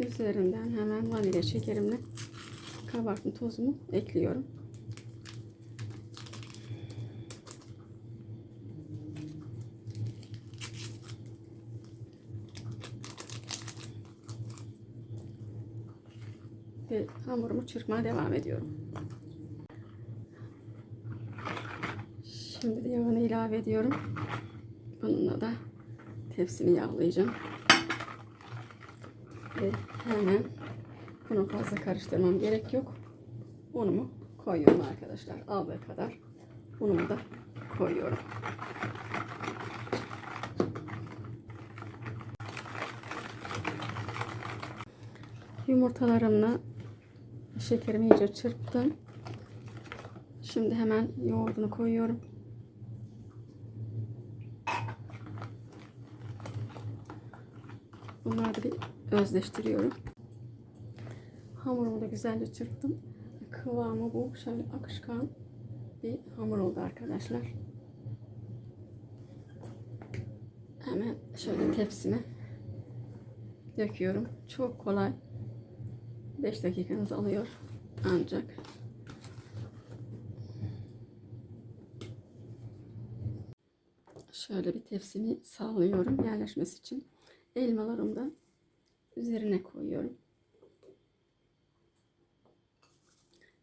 Üzerinden hemen vanilya şekerimle kabartma tozumu ekliyorum. Ve hamurumu çırpmaya devam ediyorum. Şimdi de yağını ilave ediyorum. Bununla da tepsimi yağlayacağım. Ve hemen bunu fazla karıştırmam gerek yok. Unumu koyuyorum arkadaşlar. Aldığı kadar unumu da koyuyorum. Yumurtalarımla şekerimi iyice çırptım. Şimdi hemen yoğurdunu koyuyorum. Bunları da bir özleştiriyorum. Hamurumu da güzelce çırptım. Kıvamı bu. Şöyle akışkan bir hamur oldu arkadaşlar. Hemen şöyle tepsime döküyorum. Çok kolay. 5 dakikanız alıyor ancak. Şöyle bir tepsimi sallıyorum yerleşmesi için. Elmalarımı da üzerine koyuyorum.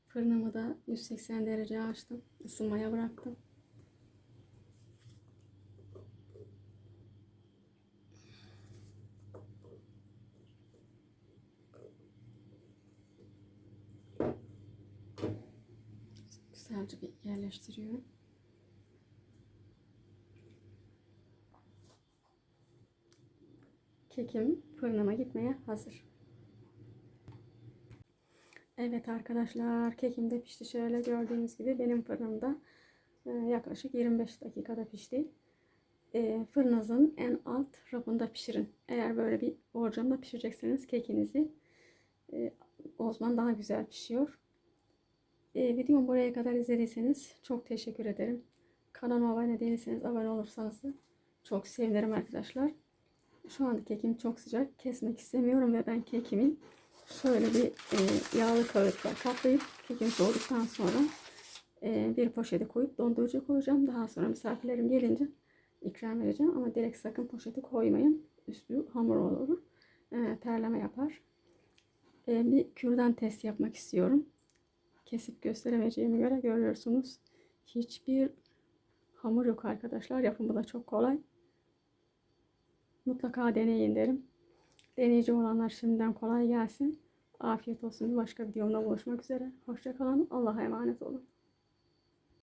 Fırınımı da 180 derece açtım. Isınmaya bıraktım. Güzelce bir yerleştiriyorum. Kekim fırınıma gitmeye hazır. Evet arkadaşlar kekim de pişti. Şöyle gördüğünüz gibi benim fırınımda e, yaklaşık 25 dakikada pişti. E, fırınınızın en alt rafında pişirin. Eğer böyle bir borcamda pişirecekseniz kekinizi e, o zaman daha güzel pişiyor. E, videomu buraya kadar izlediyseniz çok teşekkür ederim. Kanalıma abone değilseniz abone olursanız da çok sevinirim arkadaşlar. Şu anda kekim çok sıcak. Kesmek istemiyorum ve ben kekimin şöyle bir e, yağlı kağıtla kaplayıp kekim soğuduktan sonra e, bir poşete koyup dondurucuya koyacağım. Daha sonra misafirlerim gelince ikram edeceğim. Ama direkt sakın poşeti koymayın. Üstü hamur olur. E, terleme yapar. E, bir kürdan test yapmak istiyorum. Kesip gösteremeyeceğimi göre görüyorsunuz. Hiçbir hamur yok arkadaşlar. Yapımı da çok kolay. Mutlaka deneyin derim. Deneyici olanlar şimdiden kolay gelsin. Afiyet olsun. Başka videomda buluşmak üzere. Hoşçakalın. Allah'a emanet olun.